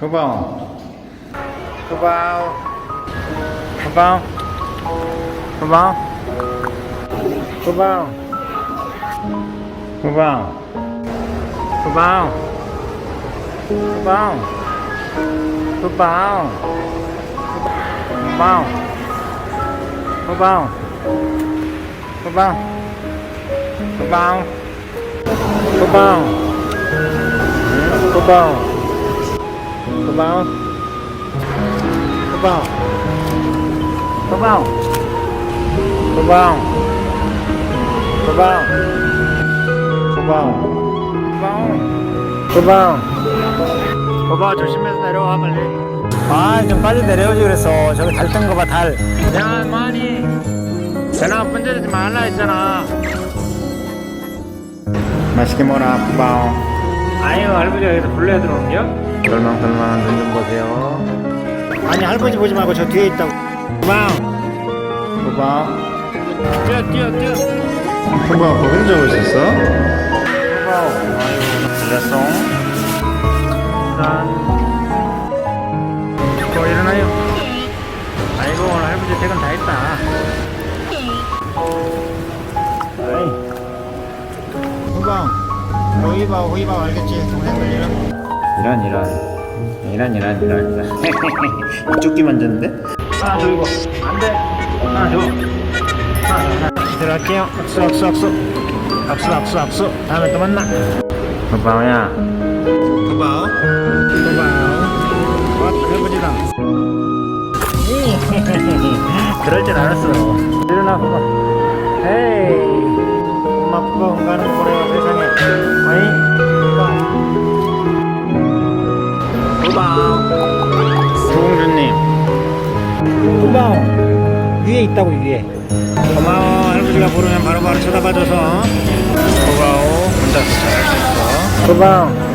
小宝小宝小宝小宝小宝小宝小宝小宝宝宝宝宝宝宝宝宝宝宝宝宝 bao Cô bao Cô bao Cô bao Cô bao 조심해서 내려와 빨리. 아 좀 빨리 내려오지 그랬어 저기 달뜬 거봐 달. 야 많이 전화 번지르지 말라 했잖아. 맛있게 먹어라 뿌바오 아유 할아버지가 여기서 불러야 들어오는겨? 덜망덜망한 눈좀 보세요? 아니 할아버지 보지 말고 저 뒤에 있다고. 뿌바오 뿌바오 뛰어 뛰어 뛰어. 뿌바오 거기 혼자 오고 있었어? 뿌바오 아유 들렸어? 짠. 또 일어나요? 아이고 오늘 할아버지 퇴근 다 했다. 아이. 후방 호이바 호이바 알겠지? 동생들 이름 이란 이란 이란 이란 이란 이란 조끼 만졌는데? 하나 더 이거 안돼. 하나 더 들어갈게요. 악수 악수 악수. 악수 악수 악수. 다음에 또 만나. 후방야. 후방 후방 왔다 해보지다. 그럴 줄 알았어. 일어나 후방 에이. 엄마 후방 가는 거래요 위에 있다고 위에. 고마워. 할아버지가 부르면 바로바로 쳐다봐줘서. 고마워. 혼자서 잘할 수 있어 후방